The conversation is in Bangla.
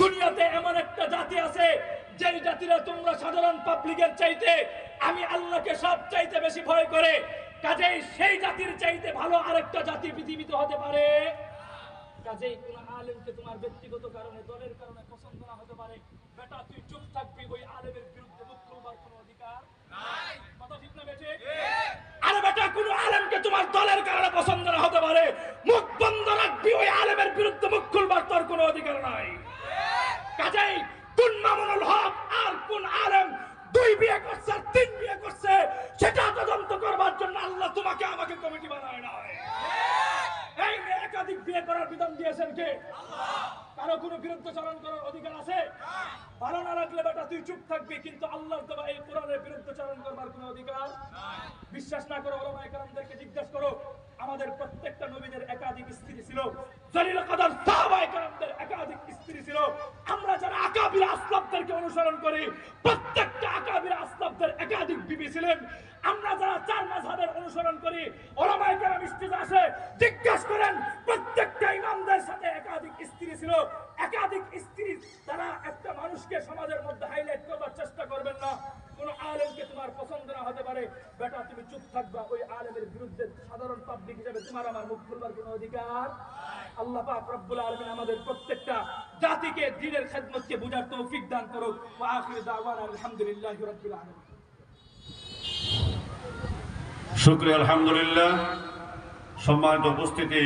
দুনিয়াতে এমন একটা জাতি আছে, যেই জাতিরা তোমরা সাধারণ পাবলিকের চাইতে আমি আল্লাহকে সব চাইতে বেশি ভয় করে। কাজেই সেই জাতির চাইতে ভালো আরেকটা জাতি পৃথিবীতে হতে পারে। কাজেই কোন আলেমকে তোমার ব্যক্তিগত কারণে, দলের কারণে পছন্দ না হতে পারে। বেটা, তুই চুপ থাকবি ওই আলেমের বিরুদ্ধে মুখ খুলবার কোনো অধিকার নাই কথা ঠিক না বেটে আরে বেটা কোন আলেমকে তোমার দলের কারণে পছন্দ না হতে পারে মুখ বন্ধ রাখবি ওই আলেমের বিরুদ্ধে মুখ খুলবার তোর অধিকার নাই। কাজেই কোন মামুনুল হক আর কোন আলেম দুই বিয়ে করছে, তিন বিয়ে করছে, সেটা তদন্ত করবার জন্য আল্লাহ তোমাকে আমাকে কমিটি বানায় নাই। এই একাধিক বিয়ে করার বিধান দিয়েছেন কে? কারও কোনো বিরুদ্ধচারণ করার অধিকার আছে? ভালো না লাগলে বেটা তুই চুপ থাকবি, কিন্তু আল্লাহর দেওয়া এই কোরআনের বিরুদ্ধচারণ করবার কোনো অধিকার? বিশ্বাস না করো ওলামায়ে কেরামদেরকে জিজ্ঞেস করো, আমাদের প্রত্যেকটা নবীদের একাধিক স্ত্রী ছিল জলিল কাদার সাহাবায়ে কেরামদের একাধিক স্ত্রী ছিল আমরা যারা আকাবির আসলাফদেরকে অনুসরণ করি, প্রত্যেকটা আকাবির আসলাফদের একাধিক বিবি ছিলেন। আমরা যারা চার মাযহাবের অনুসরণ করি কেরাম আসে জিজ্ঞেস করেন, প্রত্যেকটা ইমামদের সাথে একাধিক স্ত্রী ছিল। একাধিক স্ত্রী তারা একটা মানুষকে সমাজের মধ্যে হাইলাইট করবার চেষ্টা করবেন না। কোন আলেমকে তোমার পছন্দ না হতে পারে। বেটা, তুমি চুপ থাকবা। ওই আলেমের বিরুদ্ধে সাধারণ পাবলিক হিসেবে তোমার আমার মুখ খুলবার কোনো অধিকার? আল্লাহ পাক রব্বুল আমাদের প্রত্যেকটা জাতিকে দিনের খেদমতকে বুঝার তৌফিক দান করুক। আলহামদুলিল্লাহ শুক্রিয়া আলহামদুলিল্লাহ। সম্মানিত উপস্থিতি।